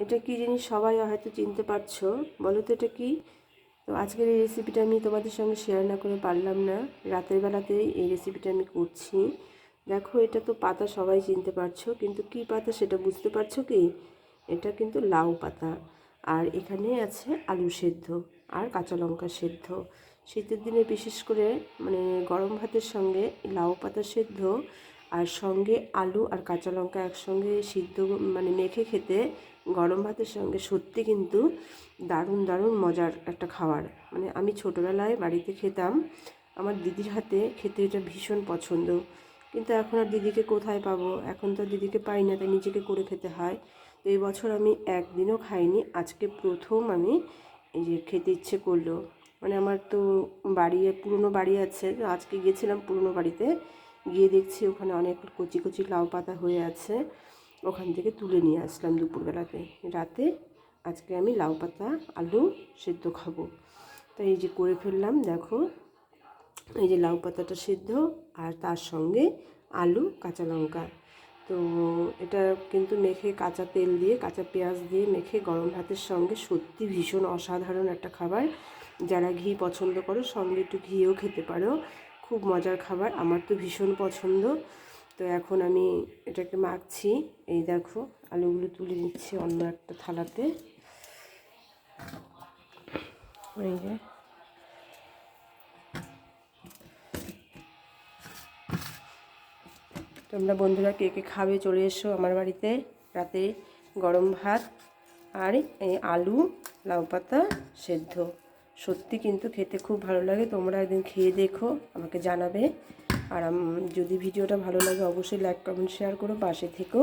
এটা কি জিনিস সবাই হয়তো চিনতে পারছ? বলো তো এটা কি? তো আজকের এই রেসিপিটা আমি তোমাদের সঙ্গে শেয়ার না করে পারলাম না। রাতের বেলাতেই এই রেসিপিটা আমি করছি। দেখো, এটা তো পাতা সবাই চিনতে পারছ, কিন্তু কি পাতা সেটা বুঝতে পারছ কি? এটা কিন্তু লাউ পাতা। আর এখানে আছে আলু সেদ্ধ আর কাঁচা লঙ্কা সেদ্ধ। শীতের দিনে বিশেষ করে মানে গরম ভাতের সঙ্গে লাউ পাতা সেদ্ধ আর সঙ্গে আলু আর কাঁচা লঙ্কা একসঙ্গে সিদ্ধ মানে মেখে খেতে গরম ভাতের সঙ্গে সত্যি কিন্তু দারুণ দারুণ মজার একটা খাবার। মানে আমি ছোটোবেলায় বাড়িতে খেতাম, আমার দিদির হাতে খেতে এটা ভীষণ পছন্দ। কিন্তু এখন আর দিদিকে কোথায় পাবো? এখন তো দিদিকে পাই না, তাই নিজেকে করে খেতে হয়। তো এই বছর আমি একদিনও খাইনি, আজকে প্রথম আমি এই যে খেতে ইচ্ছে করল। মানে আমার তো বাড়ি, পুরনো বাড়ি আছে আজকে গিয়েছিলাম পুরনো বাড়িতে। গিয়ে দেখছি ওখানে অনেক কচি কচি লাউ পাতা হয়ে আছে। ওখান থেকে তুলে নিয়ে আসলাম দুপুরবেলাতে। রাতে আজকে আমি লাউ পাতা, আলু সেদ্ধ খাব। তো এই যে করে ফেললাম, দেখো। এই যে লাউ পাতাটা সেদ্ধ আর তার সঙ্গে আলু, কাঁচা লঙ্কা। তো এটা কিন্তু মেখে কাঁচা তেল দিয়ে, কাঁচা পেঁয়াজ দিয়ে মেখে গরম ভাতের সঙ্গে সত্যি ভীষণ অসাধারণ একটা খাবার। যারা ঘি পছন্দ করো, সঙ্গে একটু ঘিও খেতে পারো। খুব মজার খাবার, আমার তো ভীষণ পছন্দ। তো এখন আমি এটাকে মাখছি। এই দেখো, আলুগুলো তুলে নিচ্ছি অন্য একটা থালাতে। এই যে। তোমরা বন্ধুরা কে কে খাবে চলে এসো আমার বাড়িতে। রাতে গরম ভাত আর এই আলু, লাউ পাতা সেদ্ধ। সত্যি কিন্তু খেতে খুব ভালো লাগে। তোমরা একদিন খেয়ে দেখো, আমাকে জানাবে। আর যদি ভিডিওটা ভালো লাগে, অবশ্যই লাইক কমেন্ট শেয়ার করো, পাশে থেকো।